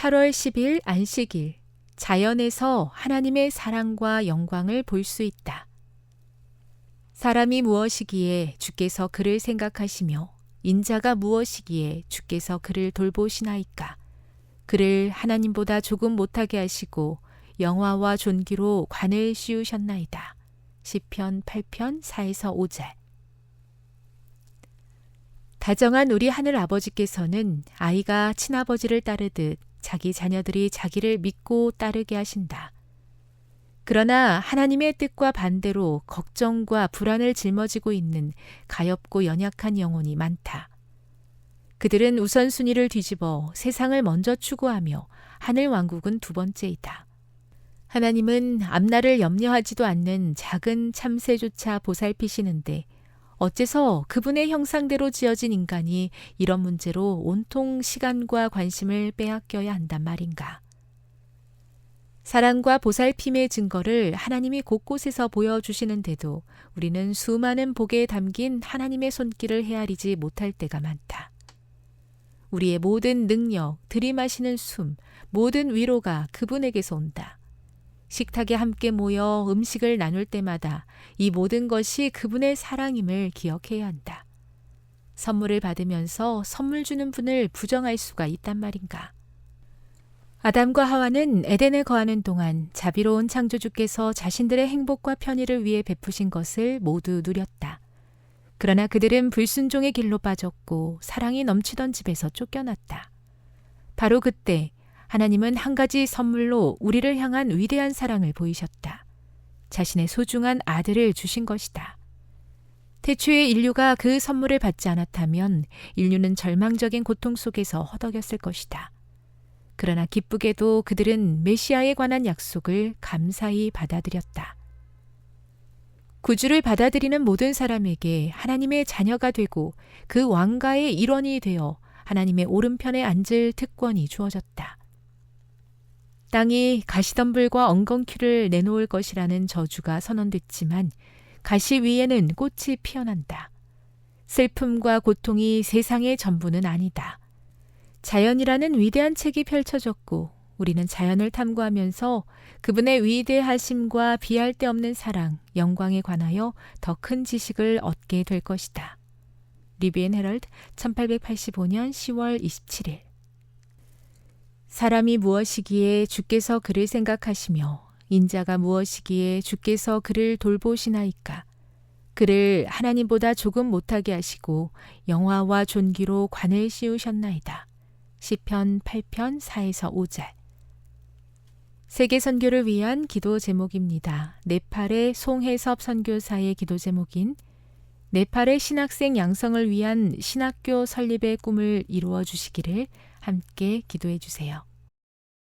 8월 10일 안식일 자연에서 하나님의 사랑과 영광을 볼 수 있다. 사람이 무엇이기에 주께서 그를 생각하시며 인자가 무엇이기에 주께서 그를 돌보시나이까. 그를 하나님보다 조금 못하게 하시고 영화와 존귀로 관을 씌우셨나이다. 시편 8편 4에서 5절. 다정한 우리 하늘 아버지께서는 아이가 친아버지를 따르듯 자기 자녀들이 자기를 믿고 따르게 하신다. 그러나 하나님의 뜻과 반대로 걱정과 불안을 짊어지고 있는 가엾고 연약한 영혼이 많다. 그들은 우선순위를 뒤집어 세상을 먼저 추구하며 하늘 왕국은 두 번째이다. 하나님은 앞날을 염려하지도 않는 작은 참새조차 보살피시는데 어째서 그분의 형상대로 지어진 인간이 이런 문제로 온통 시간과 관심을 빼앗겨야 한단 말인가. 사랑과 보살핌의 증거를 하나님이 곳곳에서 보여주시는데도 우리는 수많은 복에 담긴 하나님의 손길을 헤아리지 못할 때가 많다. 우리의 모든 능력, 들이마시는 숨, 모든 위로가 그분에게서 온다. 식탁에 함께 모여 음식을 나눌 때마다 이 모든 것이 그분의 사랑임을 기억해야 한다. 선물을 받으면서 선물 주는 분을 부정할 수가 있단 말인가. 아담과 하와는 에덴에 거하는 동안 자비로운 창조주께서 자신들의 행복과 편의를 위해 베푸신 것을 모두 누렸다. 그러나 그들은 불순종의 길로 빠졌고 사랑이 넘치던 집에서 쫓겨났다. 바로 그때 하나님은 한 가지 선물로 우리를 향한 위대한 사랑을 보이셨다. 자신의 소중한 아들을 주신 것이다. 태초에 인류가 그 선물을 받지 않았다면 인류는 절망적인 고통 속에서 허덕였을 것이다. 그러나 기쁘게도 그들은 메시아에 관한 약속을 감사히 받아들였다. 구주를 받아들이는 모든 사람에게 하나님의 자녀가 되고 그 왕가의 일원이 되어 하나님의 오른편에 앉을 특권이 주어졌다. 땅이 가시덤불과 엉겅퀴를 내놓을 것이라는 저주가 선언됐지만 가시 위에는 꽃이 피어난다. 슬픔과 고통이 세상의 전부는 아니다. 자연이라는 위대한 책이 펼쳐졌고 우리는 자연을 탐구하면서 그분의 위대하심과 비할 데 없는 사랑, 영광에 관하여 더 큰 지식을 얻게 될 것이다. 리비엔 헤럴드 1885년 10월 27일 사람이 무엇이기에 주께서 그를 생각하시며 인자가 무엇이기에 주께서 그를 돌보시나이까. 그를 하나님보다 조금 못하게 하시고 영화와 존귀로 관을 씌우셨나이다. 시편 8편 4에서 5절. 세계 선교를 위한 기도 제목입니다. 네팔의 송혜섭 선교사의 기도 제목인 네팔의 신학생 양성을 위한 신학교 설립의 꿈을 이루어 주시기를 함께 기도해 주세요.